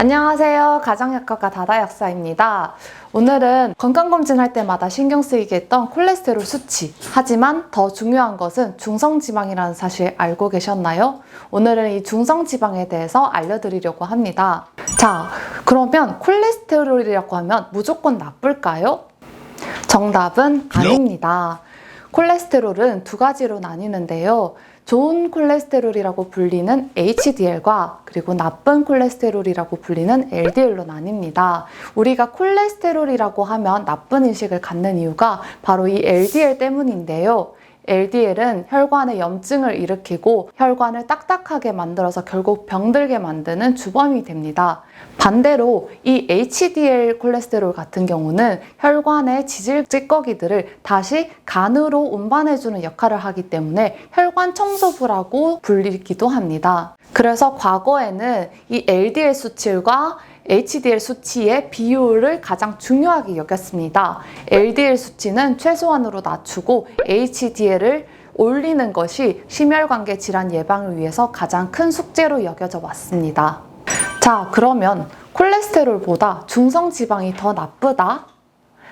안녕하세요. 가정약학과 다다 약사입니다. 오늘은 건강검진 할 때마다 신경 쓰이게 했던 콜레스테롤 수치. 하지만 더 중요한 것은 중성지방이라는 사실 알고 계셨나요? 오늘은 이 중성지방에 대해서 알려드리려고 합니다. 자, 그러면 콜레스테롤이라고 하면 무조건 나쁠까요? 정답은 아닙니다. 콜레스테롤은 두 가지로 나뉘는데요. 좋은 콜레스테롤이라고 불리는 HDL과 그리고 나쁜 콜레스테롤이라고 불리는 LDL로 나뉩니다. 우리가 콜레스테롤이라고 하면 나쁜 인식을 갖는 이유가 바로 이 LDL 때문인데요. LDL은 혈관에 염증을 일으키고 혈관을 딱딱하게 만들어서 결국 병들게 만드는 주범이 됩니다. 반대로 이 HDL 콜레스테롤 같은 경우는 혈관의 지질 찌꺼기들을 다시 간으로 운반해주는 역할을 하기 때문에 혈관 청소부라고 불리기도 합니다. 그래서 과거에는 이 LDL 수치과 HDL 수치의 비율을 가장 중요하게 여겼습니다. LDL 수치는 최소한으로 낮추고 HDL을 올리는 것이 심혈관계 질환 예방을 위해서 가장 큰 숙제로 여겨져 왔습니다. 자, 그러면 콜레스테롤보다 중성 지방이 더 나쁘다?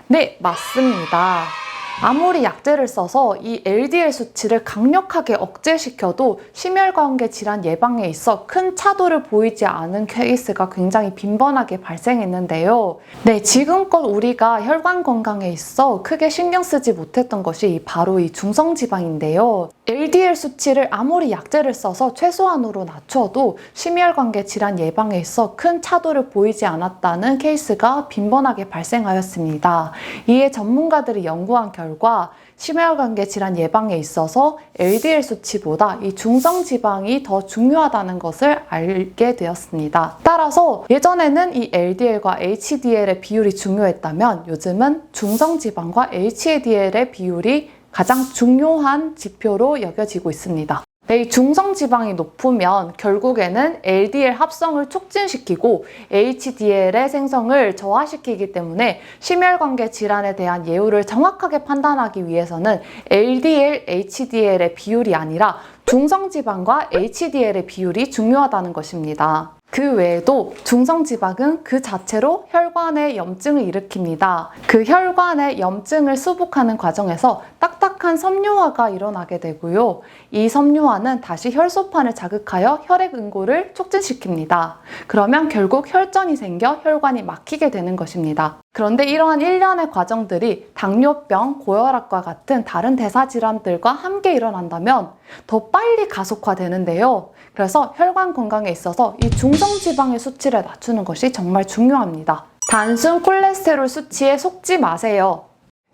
네, 맞습니다. 아무리 약제를 써서 이 LDL 수치를 강력하게 억제시켜도 심혈관계 질환 예방에 있어 큰 차도를 보이지 않은 케이스가 굉장히 빈번하게 발생했는데요. 네, 지금껏 우리가 혈관 건강에 있어 크게 신경 쓰지 못했던 것이 바로 이 중성지방인데요. LDL 수치를 아무리 약제를 써서 최소한으로 낮춰도 심혈관계 질환 예방에 있어 큰 차도를 보이지 않았다는 케이스가 빈번하게 발생하였습니다. 이에 전문가들이 연구한 결과 심혈관계 질환 예방에 있어서 LDL 수치보다 이 중성 지방이 더 중요하다는 것을 알게 되었습니다. 따라서 예전에는 이 LDL과 HDL의 비율이 중요했다면 요즘은 중성 지방과 HDL의 비율이 가장 중요한 지표로 여겨지고 있습니다. 네, 이 중성 지방이 높으면 결국에는 LDL 합성을 촉진시키고 HDL의 생성을 저하시키기 때문에 심혈관계 질환에 대한 예후를 정확하게 판단하기 위해서는 LDL, HDL의 비율이 아니라 중성 지방과 HDL의 비율이 중요하다는 것입니다. 그 외에도 중성지방은 그 자체로 혈관에 염증을 일으킵니다. 그 혈관의 염증을 수복하는 과정에서 딱딱한 섬유화가 일어나게 되고요. 이 섬유화는 다시 혈소판을 자극하여 혈액 응고를 촉진시킵니다. 그러면 결국 혈전이 생겨 혈관이 막히게 되는 것입니다. 그런데 이러한 일련의 과정들이 당뇨병, 고혈압과 같은 다른 대사 질환들과 함께 일어난다면 더 빨리 가속화되는데요. 그래서 혈관 건강에 있어서 이 중성지방의 수치를 낮추는 것이 정말 중요합니다. 단순 콜레스테롤 수치에 속지 마세요.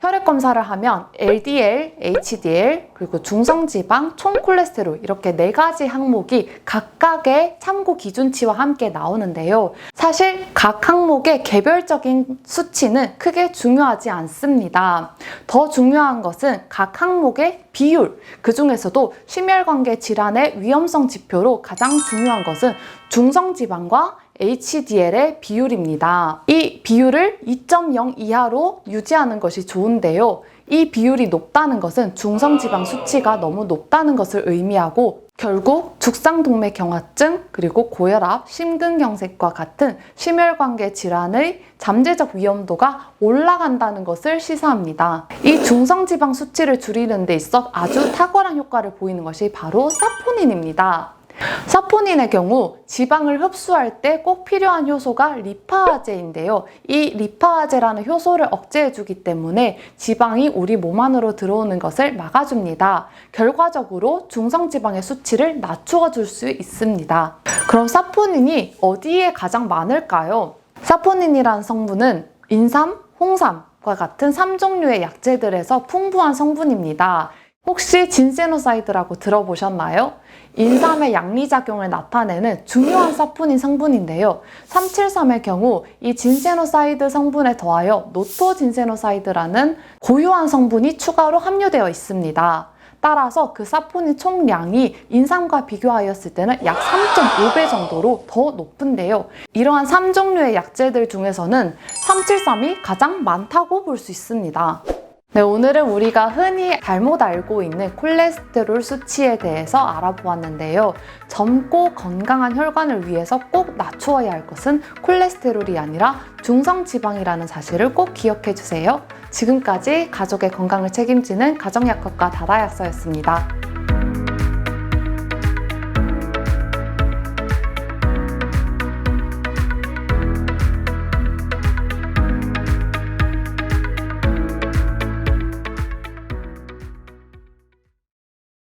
혈액 검사를 하면 LDL, HDL, 그리고 중성지방, 총 콜레스테롤 이렇게 네 가지 항목이 각각의 참고 기준치와 함께 나오는데요. 사실 각 항목의 개별적인 수치는 크게 중요하지 않습니다. 더 중요한 것은 각 항목의 비율, 그 중에서도 심혈관계 질환의 위험성 지표로 가장 중요한 것은 중성지방과 HDL의 비율입니다. 이 비율을 2.0 이하로 유지하는 것이 좋은데요. 이 비율이 높다는 것은 중성지방 수치가 너무 높다는 것을 의미하고 결국 죽상동맥경화증 그리고 고혈압, 심근경색과 같은 심혈관계 질환의 잠재적 위험도가 올라간다는 것을 시사합니다. 이 중성지방 수치를 줄이는 데 있어 아주 탁월한 효과를 보이는 것이 바로 사포닌입니다. 사포닌의 경우 지방을 흡수할 때 꼭 필요한 효소가 리파아제인데요. 이 리파아제라는 효소를 억제해주기 때문에 지방이 우리 몸 안으로 들어오는 것을 막아줍니다. 결과적으로 중성지방의 수치를 낮추어줄 수 있습니다. 그럼 사포닌이 어디에 가장 많을까요? 사포닌이라는 성분은 인삼, 홍삼 과 같은 3종류의 약재들에서 풍부한 성분입니다. 혹시 진세노사이드라고 들어보셨나요? 인삼의 양리작용을 나타내는 중요한 사포닌 성분인데요. 373의 경우 이 진세노사이드 성분에 더하여 노토진세노사이드라는 고유한 성분이 추가로 함유되어 있습니다. 따라서 그 사포닌 총량이 인삼과 비교하였을 때는 약 3.5배 정도로 더 높은데요. 이러한 3종류의 약재들 중에서는 373이 가장 많다고 볼 수 있습니다. 네, 오늘은 우리가 흔히 잘못 알고 있는 콜레스테롤 수치에 대해서 알아보았는데요. 젊고 건강한 혈관을 위해서 꼭 낮추어야 할 것은 콜레스테롤이 아니라 중성지방이라는 사실을 꼭 기억해 주세요. 지금까지 가족의 건강을 책임지는 가정약학과 다다약서였습니다.